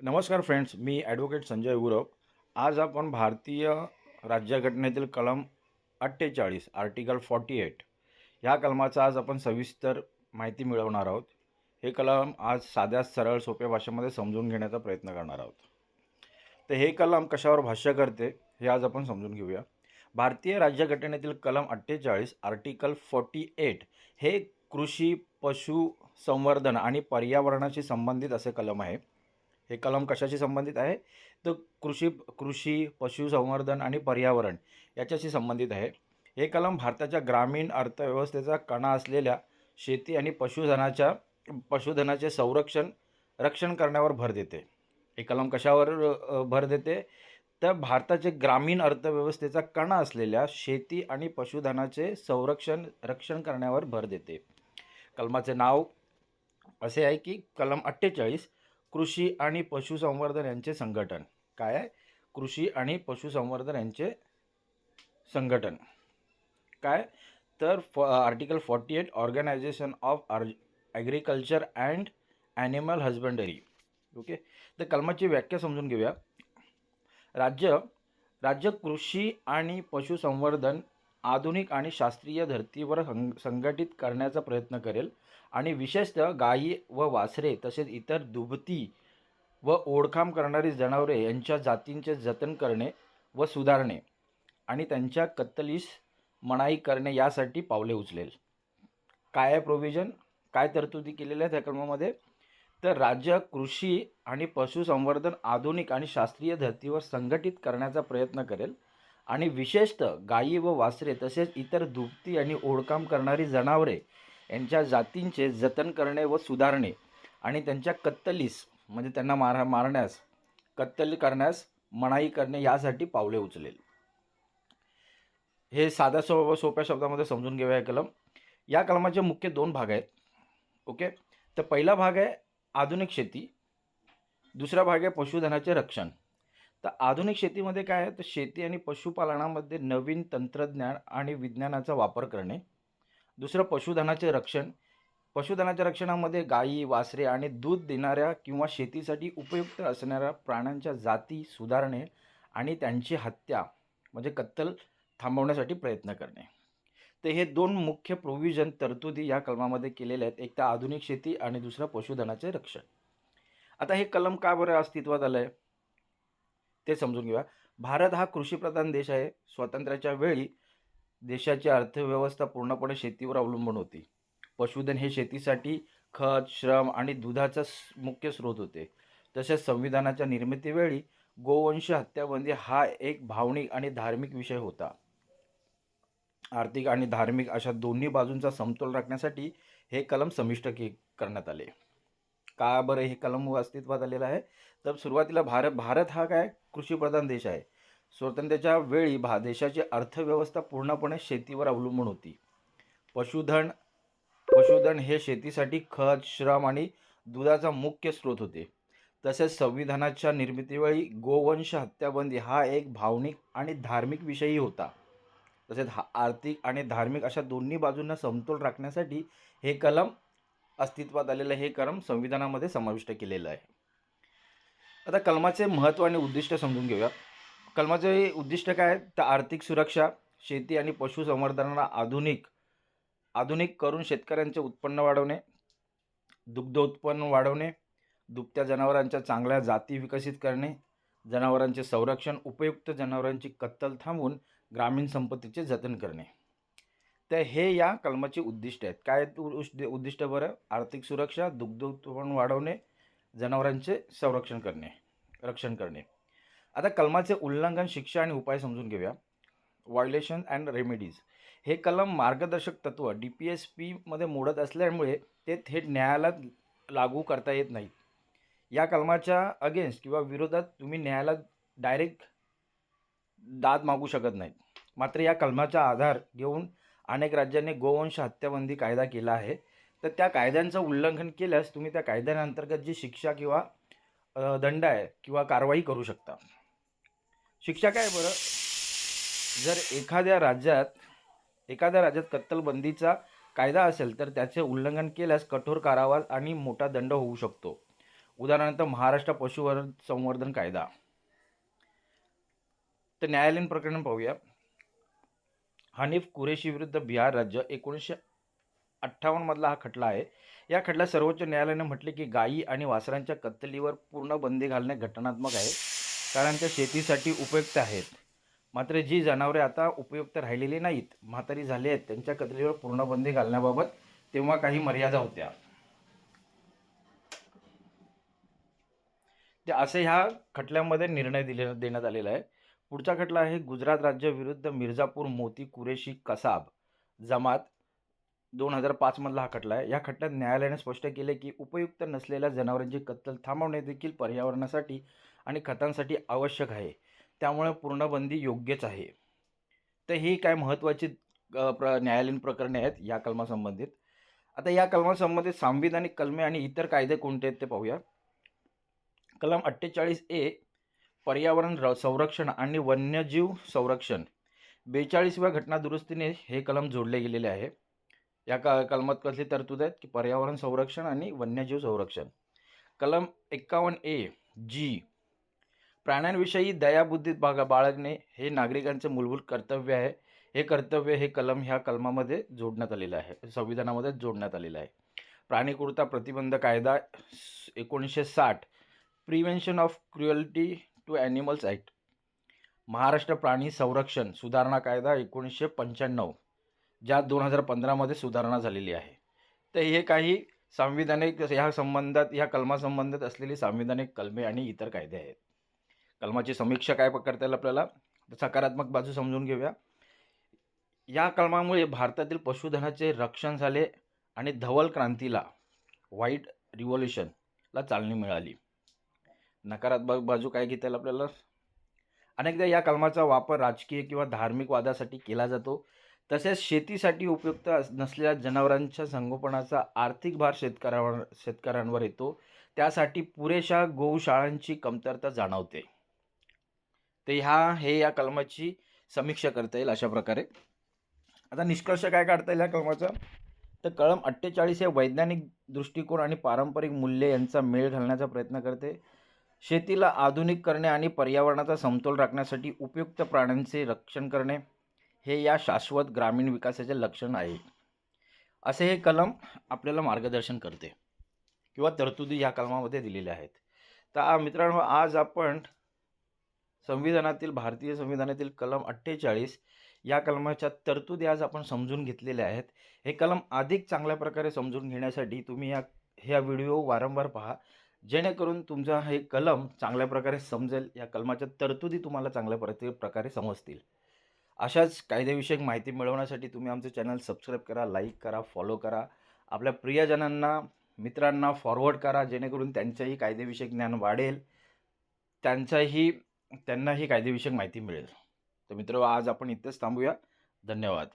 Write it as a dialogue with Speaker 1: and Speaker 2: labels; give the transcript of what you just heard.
Speaker 1: नमस्कार फ्रेंड्स मी ॲडव्होकेट संजय उरव आज आपण भारतीय राज्यघटनेतील कलम अठ्ठेचाळीस आर्टिकल फॉर्टी एट ह्या कलमाचा आज आपण सविस्तर माहिती मिळवणार आहोत. हे कलम आज साध्या सरळ सोप्या भाषेमध्ये समजून घेण्याचा प्रयत्न करणार आहोत. तर हे कलम कशावर भाष्य करते हे आज आपण समजून घेऊया. भारतीय राज्यघटनेतील कलम अठ्ठेचाळीस आर्टिकल फॉर्टी एट हे कृषी पशु संवर्धन आणि पर्यावरणाशी संबंधित असे कलम आहे. हे कलम कशाशी संबंधित आहे? तर कृषी कृषी पशुसंवर्धन आणि पर्यावरण याच्याशी संबंधित आहे. हे कलम भारताच्या ग्रामीण अर्थव्यवस्थेचा कणा असलेल्या शेती आणि पशुधनाच्या पशुधनाचे संरक्षण रक्षण करण्यावर भर देते. हे कलम कशावर भर देते? तर भारताचे ग्रामीण अर्थव्यवस्थेचा कणा असलेल्या शेती आणि पशुधनाचे संरक्षण रक्षण करण्यावर भर देते. कलमाचे नाव असे आहे की कलम अठ्ठेचाळीस कृषी आणि पशुसंवर्धन यांचे संघटन. काय आहे? कृषी आणि पशुसंवर्धन यांचे संघटन. काय? तर फ article forty eight organisation of R agriculture and animal husbandry okay तर कलमाची व्याख्या समजून घेऊया. राज्य राज्य कृषी आणि पशुसंवर्धन आधुनिक आणि शास्त्रीय धर्तीवर सं संघटित करण्याचा प्रयत्न करेल. आणि विशेषतः गायी व वासरे तसेच इतर दुभती व ओढकाम करणारी जनावरे यांच्या जातींचे जतन करणे व सुधारणे आणि त्यांच्या कत्तलीस मनाई करणे यासाठी पावले उचलेल. काय आहे प्रोव्हिजन काय तरतुदी केलेल्या आहेत त्या क्रमामध्ये? तर राज्य कृषी आणि पशुसंवर्धन आधुनिक आणि शास्त्रीय धर्तीवर संघटित करण्याचा प्रयत्न करेल आणि विशेषतः गायी व वासरे तसेच इतर दुभती आणि ओढकाम करणारी जनावरे यांच्या जातींचे जतन करणे व सुधारणे आणि त्यांच्या कत्तलीस म्हणजे त्यांना मार मारण्यास कत्तल करण्यास मनाई करणे यासाठी पावले उचलेल. हे साध्या सो सोप्या शब्दामध्ये समजून घेऊया कलम. या कलमाचे मुख्य दोन भाग आहेत. ओके? तर पहिला भाग आहे आधुनिक शेती. दुसरा भाग आहे पशुधनाचे रक्षण. तर आधुनिक शेतीमध्ये काय आहे? तर शेती आणि पशुपालनामध्ये नवीन तंत्रज्ञान आणि विज्ञानाचा वापर करणे. दुसरं पशुधनाचे रक्षण. पशुधनाच्या रक्षणामध्ये गायी वासरे आणि दूध देणाऱ्या किंवा शेतीसाठी उपयुक्त असणाऱ्या प्राण्यांच्या जाती सुधारणे आणि त्यांची हत्या म्हणजे कत्तल थांबवण्यासाठी प्रयत्न करणे. तर हे दोन मुख्य प्रोव्हिजन तरतुदी या कलमामध्ये केलेले आहेत. एक तर आधुनिक शेती आणि दुसरं पशुधनाचे रक्षण. आता हे कलम का बरं अस्तित्वात आलं आहे ते समजून घेऊया. भारत हा कृषीप्रधान देश आहे. स्वातंत्र्याच्या वेळी देशाची अर्थव्यवस्था पूर्णपणे शेतीवर अवलंबून होती. पशुधन हे शेतीसाठी खत श्रम आणि दुधाचा मुख्य स्रोत होते. तसेच संविधानाच्या निर्मितीवेळी गोवंश हत्याबंदी हा एक भावनिक आणि धार्मिक विषय होता. आर्थिक आणि धार्मिक अशा दोन्ही बाजूंचा समतोल राखण्यासाठी हे कलम समिष्ट के करण्यात आले. का बरं हे कलम अस्तित्वात आलेलं आहे? तर सुरुवातीला भारत भारत हा काय? कृषीप्रधान देश आहे. स्वातंत्र्याच्या वेळी भा देशाची अर्थव्यवस्था पूर्णपणे शेतीवर अवलंबून होती. पशुधन पशुधन हे शेतीसाठी खत श्रम आणि दुधाचा मुख्य स्रोत होते. तसेच संविधानाच्या निर्मितीवेळी गोवंश हत्याबंदी हा एक भावनिक आणि धार्मिक विषयही होता. तसेच हा आर्थिक आणि धार्मिक अशा दोन्ही बाजूंना समतोल राखण्यासाठी हे कलम अस्तित्वात आलेलं हे कलम संविधानामध्ये समाविष्ट केलेलं आहे. आता कलमाचे महत्त्व आणि उद्दिष्ट समजून घेऊया. कलमाचे उद्दिष्ट काय आहे? तर आर्थिक सुरक्षा शेती आणि पशुसंवर्धनाला आधुनिक आधुनिक करून शेतकऱ्यांचे उत्पन्न वाढवणे दुग्ध उत्पन्न वाढवणे दुभत्या जनावरांच्या चांगल्या जाती विकसित करणे जनावरांचे संरक्षण उपयुक्त जनावरांची कत्तल थांबवून ग्रामीण संपत्तीचे जतन करणे. तर हे या कलमाचे उद्दिष्ट आहेत. काय उद्दिष्ट बरं? आर्थिक सुरक्षा दुग्ध उत्पन्न वाढवणे जनावरांचे संरक्षण करणे रक्षण करणे. आता कलमाचे उल्लंघन शिक्षा आणि उपाय समजून घेऊया. व्हायोलेशन अँड रेमेडीज हे कलम मार्गदर्शक तत्व डी पी एस पीमध्ये मोडत असल्यामुळे ते थेट न्यायालयात लागू करता येत नाहीत. या कलमाच्या अगेन्स्ट किंवा विरोधात तुम्ही न्यायालयात डायरेक्ट दाद मागू शकत नाहीत. मात्र या कलमाचा आधार घेऊन अनेक राज्यांनी गोवंश हत्याबंदी कायदा केला आहे. तर त्या कायद्यांचं उल्लंघन केल्यास तुम्ही त्या कायद्यांअंतर्गत जी शिक्षा किंवा दंड आहे किंवा कारवाई करू शकता. शिक्षा काय बरं? जर एखाद्या राज्यात एखाद्या राज्यात कत्तलबंदीचा कायदा असेल तर त्याचे उल्लंघन केल्यास कठोर कारावास आणि मोठा दंड होऊ शकतो. उदाहरणार्थ महाराष्ट्र पशुवर संवर्धन कायदा. तर न्यायालयीन प्रकरण पाहूया. हनीफ कुरेशी विरुद्ध बिहार राज्य एकोणीसशे अठ्ठावन्नमधला हा खटला आहे. या खटल्यात सर्वोच्च न्यायालयाने म्हटले की गायी आणि वासरांच्या कत्तलीवर पूर्ण बंदी घालणे घटनात्मक आहे. कारण त्या शेतीसाठी उपयुक्त आहेत. मात्र जी जनावरे आता उपयुक्त राहिलेली नाहीत म्हातारी झाली आहेत त्यांच्या कत्रीवर पूर्ण बंदी घालण्याबाबत तेव्हा काही मर्यादा होत्या. ते असे ह्या खटल्यामध्ये निर्णय दिले देण्यात आलेला आहे. पुढचा खटला आहे गुजरात राज्य विरुद्ध मिर्झापूर मोती कुरेशी कसाब जमात दोन हजार पाचमधला हा खटला आहे. या खटल्यात न्यायालयाने स्पष्ट केले की उपयुक्त नसलेल्या जनावरांची कत्तल थांबवणे देखील पर्यावरणासाठी आणि खतांसाठी आवश्यक आहे. त्यामुळे पूर्णबंदी योग्यच आहे. तर ही काय महत्त्वाची प्र न्यायालयीन प्रकरणे आहेत या कलमासंबंधित. आता या कलमासंबंधित सांविधानिक कलमे आणि इतर कायदे कोणते आहेत ते पाहूया. कलम अठ्ठेचाळीस ए पर्यावरण र संरक्षण आणि वन्यजीव संरक्षण. बेचाळीसव्या घटना दुरुस्तीने हे कलम जोडले गेलेले आहे. या क कलमात कसली तरतूद आहेत? की पर्यावरण संरक्षण आणि वन्यजीव संरक्षण. कलम एक्कावन्न ए जी प्राण्यांविषयी दयाबुद्धीत बागा बाळगणे हे नागरिकांचे मूलभूत कर्तव्य आहे. हे कर्तव्य हे कलम ह्या कलमामध्ये जोडण्यात आलेलं आहे. संविधानामध्ये जोडण्यात आलेलं आहे. प्राणीकुरता प्रतिबंध कायदा एकोणीसशे साठ prevention of cruelty to animals act Maharashtra प्राणी संरक्षण सुधारणा कायदा एकोणीसशे पंच्याण्णव ज्यात दोन हजार पंधरामध्ये सुधारणा झालेली आहे. तर हे काही सांविधानिक ह्या संबंधात ह्या कलमासंबंधात असलेली सांविधानिक कलमे आणि इतर कायदे आहेत. कलमाची समीक्षा काय करता येईल आपल्याला? सकारात्मक बाजू समजून घेऊया. या कलमामुळे भारतातील पशुधनाचे रक्षण झाले आणि धवल क्रांतीला व्हाईट रिव्हॉल्युशनला चालणी मिळाली. नकारात्मक बाजू काय घेता येईल आपल्याला? अनेकदा या कलमाचा वापर राजकीय किंवा धार्मिक वादासाठी केला जातो. तसेच शेतीसाठी उपयुक्त अस- नसलेल्या जनावरांच्या संगोपनाचा आर्थिक भार शेतकऱ्यांवर शेतकऱ्यांवर येतो. त्यासाठी पुरेशा गोशाळांची कमतरता जाणवते. तर ह्या हे या कलमाची समीक्षा करता येईल अशा प्रकारे. आता निष्कर्ष काय काढता येईल या कलमाचा? तर कलम अठ्ठेचाळीस हे वैज्ञानिक दृष्टिकोन आणि पारंपरिक मूल्य यांचा मेळ घालण्याचा प्रयत्न करते. शेतीला आधुनिक करणे आणि पर्यावरणाचा समतोल राखण्यासाठी उपयुक्त प्राण्यांचे रक्षण करणे हे या शाश्वत ग्रामीण विकासाचे लक्षण आहे. असे हे कलम आपल्याला मार्गदर्शन करते किंवा तरतुदी ह्या कलमामध्ये दिलेल्या आहेत. तर मित्रांनो आज आपण संविधानातील भारतीय संविधानातील कलम अठ्ठेचाळीस या कलमाच्या तरतुदी आज आपण समजून घेतलेल्या आहेत. हे कलम अधिक चांगल्या प्रकारे समजून घेण्यासाठी तुम्ही या ह्या व्हिडिओ वारंवार पहा. जेणेकरून तुमचा हे कलम चांगल्या प्रकारे समजेल या कलमाच्या तरतुदी तुम्हाला चांगल्या प्रति प्रकारे समजतील. अशाच कायदेविषयक माहिती मिळवण्यासाठी तुम्ही आमचं चॅनल सबस्क्राईब करा लाईक करा फॉलो करा. आपल्या प्रियजनांना मित्रांना फॉरवर्ड करा जेणेकरून त्यांचंही कायदेविषयक ज्ञान वाढेल. त्यांचाही त्यांनाही कायदेविषयक माहिती मिळेल. तर मित्र आज आपण इथेच थांबूया. धन्यवाद.